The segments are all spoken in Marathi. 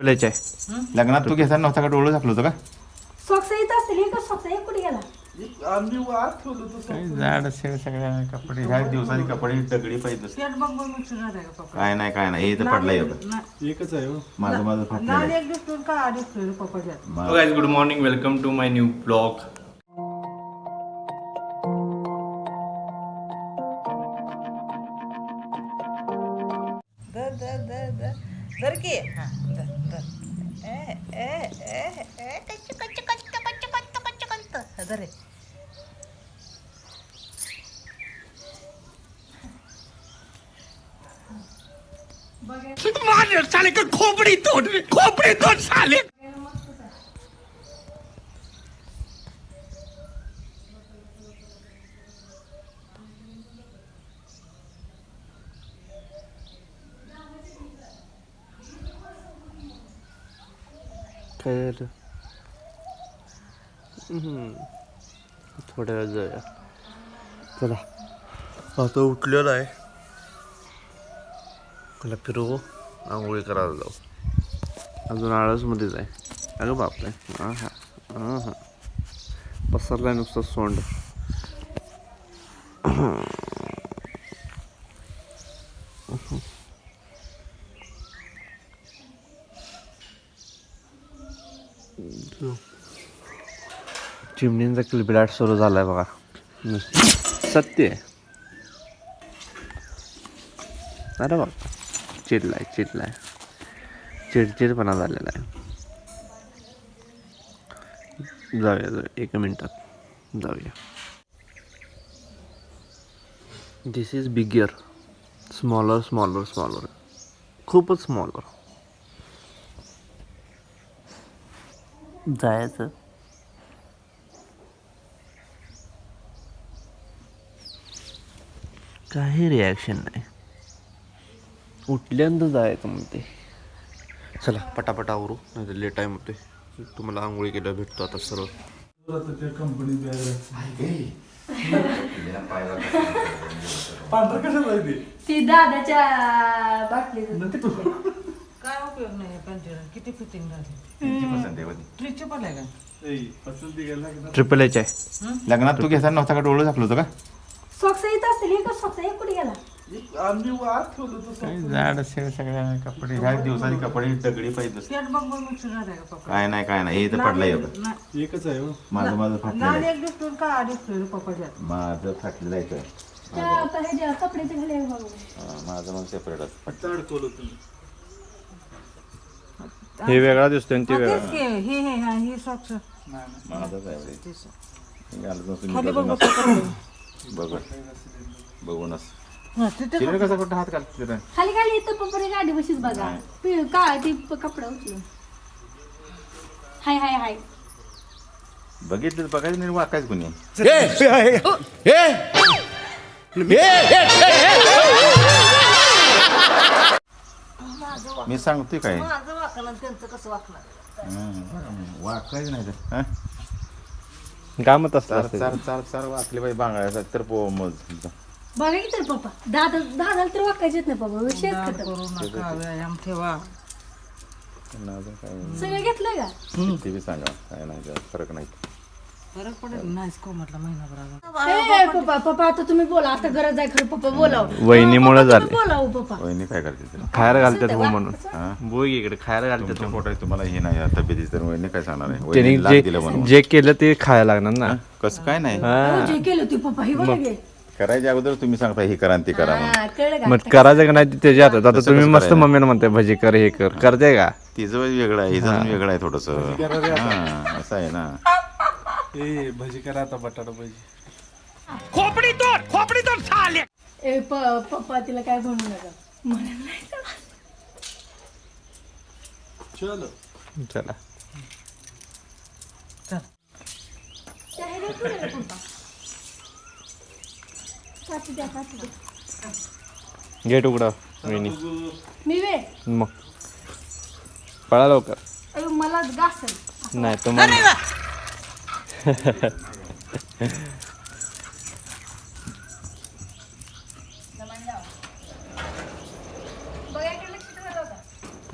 बोलायचं लग्नात तू घेताना नव्हता का? डोळं झाकलं होतं का? सॉक्स येत असतील हे का सॉक्स एक कुठे गेला? आम्ही वाद ठेवलो तो काही जाड असेल सगळ्या कपडे. ह्या दिवसाची कपडे दगडी पाहिजे पेट बघ बघ मिक्सर झालाय का पप्पा काय नाही काय नाही. हे तर पडलंय एकच आहे हो. माझं माझं फाटलेलं लाल आहे. एक दिसतो का आधी दिसतोय पप्पाच्यात मा- guys good morning welcome to my new blog धर की हा धर धर ए ए ए ए कच्च कच्च कच्च कच्च कच्च कच्च कच्च धर रे काय झालं हम्म. थोड्या वेळ जाऊया. चला. आता उठलेलं आहे. मला फिरवू. आंघोळी करायला जाऊ. अजून आळसमध्येच आहे. अगं बापरे. हां हां हां हां पसरलाय नुसतं सोंड. चिमणींचा किलबिलाट सुरू झाला आहे बघा. नुसती सत्य आहे. अरे बघ चिडलाय चिडलाय. चिडचिडपणा झालेला आहे. जाऊया जाऊया. एका मिनटात. जाऊया. This is bigger smaller smaller smaller खूपच स्मॉलर जायचं. काही रिॲक्शन नाही. उठल्यानंतर जायचं म्हणते चला पटापट आवरू नाही तर लेट टाईम होते तुम्हाला आंघोळी केलं भेटतो आता सर्व त्या कंपनी बॅग तिला पायाला पांढरं कशाला आहे ते ती दादाच्या बाटलीत काय उपयोग नाही कंटिन्यू किती फिटिंग झाली? किती पसंत आहे बघ. ट्रिपचे पण आहे का ए, पसंत घ्यायला लागणार ट्रिपल एच आहे लग्नात तू घेताना नव्हता का डोळं झाकलं होतं का? सॉक्स येत असतील हे का सॉक्स एक कुठे गेला? एक आम्ही वाद ठेवलो तो काही जाड असेल सगळ्या कपडे. ह्या दिवसाची कपडे दगडी पाहिजे पेट बघ बघ मिक्सर झालाय का पप्पा. काय नाही काय नाही. हे तर पडलंय एकच आहे हो. माझं माझं फाटलेलं लाल आहे. एक दिसतो का आधी दिसतोय पप्पाच्यात माझं फाटलेलं आहे इथं. त्या आता हे जे कपड्याचे घाले बघू. हा, माझं मग सेपरेट फक्त अडकवलं तुम्ही. हे. वेगळा दिसतोय आणि ते हा, वेगळा. तेच की हे हे हा हे सॉक्स माझंच आहे घालत नसून खाली मी बघ बघूनच- बघ बघून हा तिथे कसं कुठं हात घालत तिथं? खाली खाली गाडी बशीच बघा. पि- का ती प- कपडा उचलून. हाय हाय हाय. बघितलं बघायचं नाही वाकायचं कोणी? मी सांगतोय काय? माझं वाकणार त्यांचं कसं वाकणार हं, वाकायचं नाही तर हं? कामच चार असतं. चार चार चार वाकले पाहिजे बांगड्याचा तर पो मग बघा की तर पप्पा? दादा दादाला तर वाकायचेच नाही पप्पा विषयच दाब खतम. करू नका व्यायाम ठेवा. अजून काय सगळं घेतलंय का? किती बी सांगा काय नाही फरक नाही. फरक पडेल? नाहीच कोमटला महिनाभर अजून ए, पप्पा पप्पा आता तुम्ही बोला आता गरज आहे खरं पप्पा बोलाव. वहिनीमुळे झाले. बोलाव पप्पा. वहिनी काय करते तिला? खायला घालतात हो म्हणून. हा? बोय इकडे खायला घालतात तुमच्या पोटात तुम्हाला हे नाही तब्येतीच तर वहिनी काय सांगणार आहे? वहिनी लाग दिलं जे म्हणून. जे केलं ते खायला लागणार ना. कसं काय नाही? हो, जे केलं ते पप्पा हे बघा की. करायच्या अगोदर तुम्ही सांगता हे करा आणि ते करा म्हणून. हा, कळलं का? मग करायचं का नाही ते त्याच्या हातात? आता तुम्ही कसं मस्त? मम्मीला म्हणताय भजी कर हे कर. करते का? तिचं वेगळं आहे हिचं वेगळं आहे थोडस. असं आहे ना. ए भजी करा आता बटाटा भजी. ए प- पप्पा तिला काय म्हणू नका. म्हणत नाही का? चलो. चला. त्या ह्याच्यात पप्पा. द्या द्या. तुकडा वहिनी मी वे. मग. पळा लवकर. मला घासल नाही तुम्हाला बघा इकडे लक्ष ठेवा बघा.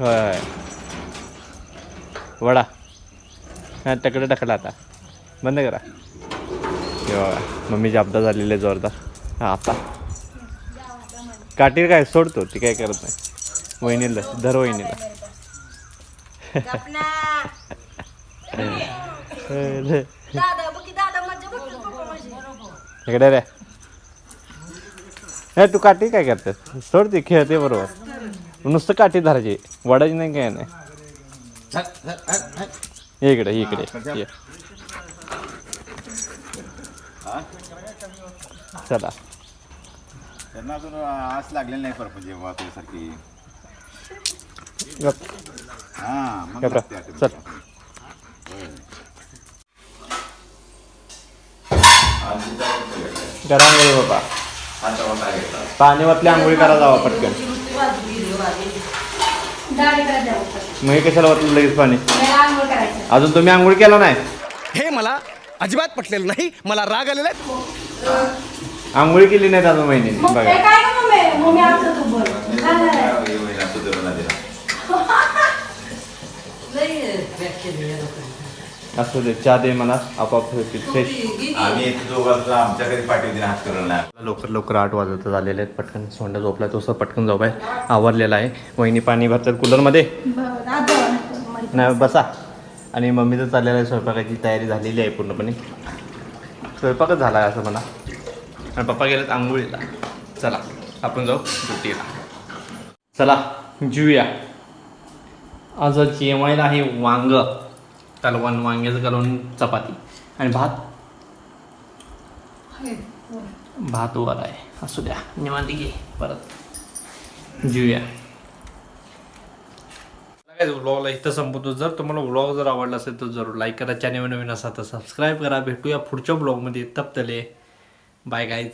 होय. वडा. हा तकडे टाकला आता. बंद करा. मम्मीची अपदा झालेली आहे जोरदार. हा आता. काठी काय सोडतो ती काय करत नाही. वहिनीला धर वहिनीला. दादा बघ की दादा मज्जा बघतो पप्पा माझी. इकडे रे. हे तू काठी काय करते सोड ती खेळते बरोबर. नुसतं काठी धरायची. वडाची नाही काय नाही. ये इकडे ये इकडे. ये. चला. त्यांना अजून आस लागलेली नाही परत जेव्हा तुझ्यासारखी गप. हा. चल. करा आंघोळी बाबा. पाणी वाटले आंघोळी करा जावा पटकन. हे कशाला वाटलं लगेच पाणी? अजून तुम्ही आंघोळ केला नाही? हे मला अजिबात पटलेलं नाही. मला राग आलेला आहे. आंघोळी केली नाही अजून महिने. बघा. असू दे चहा दे मला आपाप फ्रेश आम्ही दोघं आमच्या घरी पाठवते हात करून नाही लवकर लवकर आठ वाजत झालेले आहेत. पटकन सोंडा झोपला तो असं पटकन झोप आहे आवरलेला आहे. वहिनी पाणी भरतात कूलरमध्ये. नाही बसा. आणि मम्मीचं चाललेलं आहे स्वयंपाकाची तयारी झालेली आहे पूर्णपणे. स्वयंपाकच झाला आहे असं म्हणा. आणि पप्पा गेलेत आंघोळीला. चला आपण जाऊ ड्युटीला चला जेऊया. आज जेवायला आहे वांग. कालवण वांग्याचं कालवण चपाती. आणि भात? भात वर आहे. असू द्या. निवांत घे परत जेऊया. व्लॉगला इथं संपवतो. जर तुम्हाला व्लॉग जर आवडला असेल तर जरूर लाईक करा. चॅनल नवीन असा तर सबस्क्राईब करा. भेटूया पुढच्या ब्लॉगमध्ये तप्तले बाय गाईज